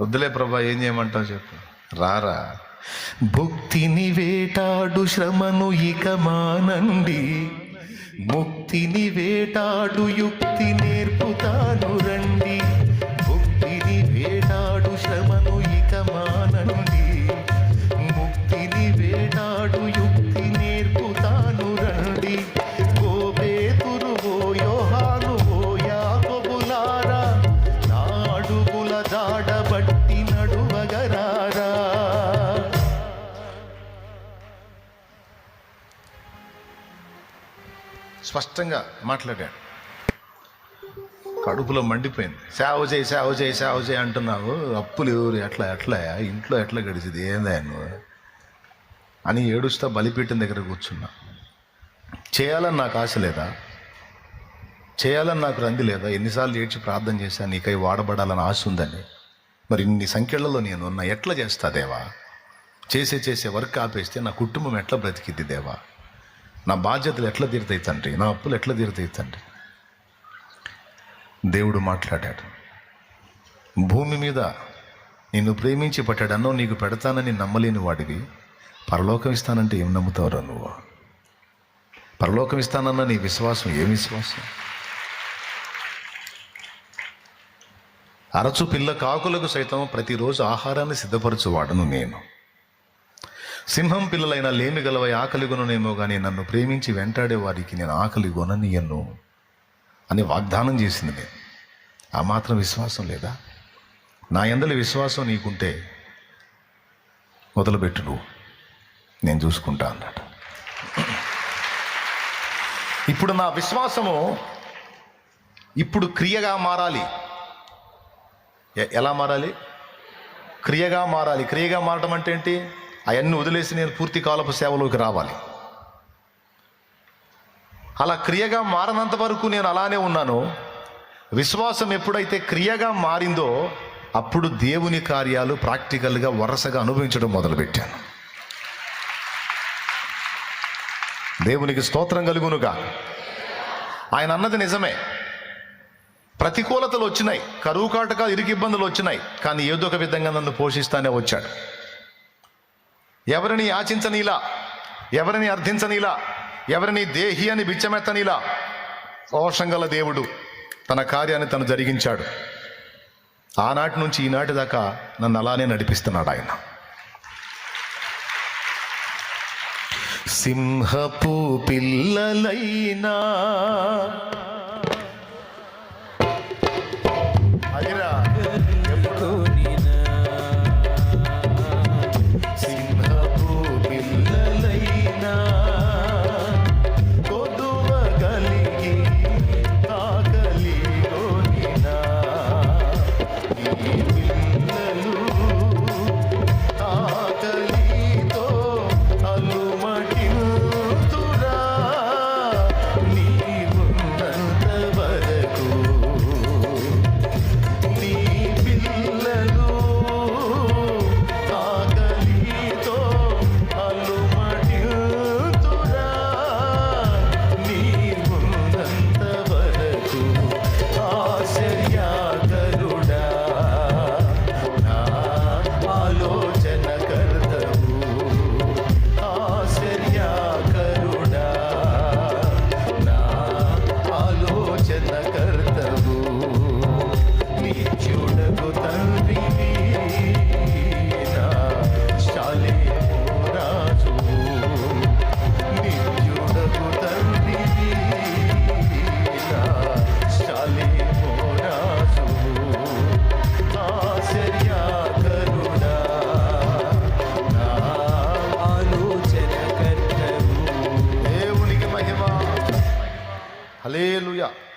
వద్దులే ప్రభా ఏం చేయమంటావు చెప్పు. రారా. భుక్తిని వేటాడు శ్రమను ఇక మానండి. ముక్తిని వేటాడు యుక్తి నేర్పుతాను. స్పష్టంగా మాట్లాడాడు. కడుపులో మండిపోయింది. సేవ చేయి సేవ చేయి సేవ చేయి అంటున్నావు. అప్పులు ఎవరు? ఎట్లా ఎట్లా? ఇంట్లో ఎట్లా గడిచింది? ఏందా నువ్వు అని ఏడుస్తా బలిపీఠం దగ్గర కూర్చున్నా. చేయాలని నాకు ఆశ లేదా? చేయాలని నాకు రంది లేదా? ఎన్నిసార్లు ఏడ్చి ప్రార్థన చేశాను నీకై వాడబడాలని ఆశ ఉందని. మరి ఇన్ని సంఖ్యలలో నేను ఉన్నా ఎట్లా చేస్తా దేవా? చేసే చేసే వర్క్ ఆపేస్తే నా కుటుంబం ఎట్లా బ్రతికిద్ది దేవా? నా బాధ్యతలు ఎట్లా తీరుతాయి తండ్రి? నా అప్పులు ఎట్లా తీరుతాయి తండ్రి? దేవుడు మాట్లాడాడు. భూమి మీద నిన్ను ప్రేమించి పట్టాడన్నో నీకు పెడతానని నమ్మలేని వాడివి. పరలోకం ఇస్తానంటే ఏం నమ్ముతావురా నువ్వు? పరలోకం ఇస్తానన్న నీ విశ్వాసం ఏం విశ్వాసం? అరచు పిల్ల కాకులకు సైతం ప్రతిరోజు ఆహారాన్ని సిద్ధపరచువాడను నేను. సింహం పిల్లలైన లేమి గలవై ఆకలి కొననేమో కానీ నన్ను ప్రేమించి వెంటాడే వారికి నేను ఆకలి కొననియను అని వాగ్దానం చేసింది నేను. ఆ మాత్రం విశ్వాసం లేదా? నా ఎందలి విశ్వాసం నీకుంటే మొదలుపెట్టు నువ్వు. నేను చూసుకుంటా అన్నాడు. ఇప్పుడు నా విశ్వాసము ఇప్పుడు క్రియగా మారాలి. ఎ- ఎలా మారాలి? క్రియగా మారాలి. క్రియగా మారటం అంటే ఏంటి? అవన్నీ వదిలేసి నేను పూర్తి కాలపు సేవలోకి రావాలి. అలా క్రియగా మారనంత వరకు నేను అలానే ఉన్నాను. విశ్వాసం ఎప్పుడైతే క్రియగా మారిందో అప్పుడు దేవుని కార్యాలు ప్రాక్టికల్గా వరుసగా అనుభవించడం మొదలుపెట్టాను. దేవునికి స్తోత్రం కలుగునుగా. ఆయన అన్నది నిజమే. ప్రతికూలతలు వచ్చినాయి కరువు కాటక ఇరుకు ఇబ్బందులు వచ్చినాయి కానీ ఏదో ఒక విధంగా నన్ను పోషిస్తానే వచ్చాడు. ఎవరిని యాచించనీలా? ఎవరిని అర్థించనీలా? ఎవరిని దేహి అని బిచ్చమెత్తనీలా? రోషంగల దేవుడు తన కార్యాన్ని తను జరిగించాడు. ఆనాటి నుంచి ఈనాటి దాకా నన్ను అలానే నడిపిస్తున్నాడు ఆయన. సింహపు పిల్లలైనా Aleluia.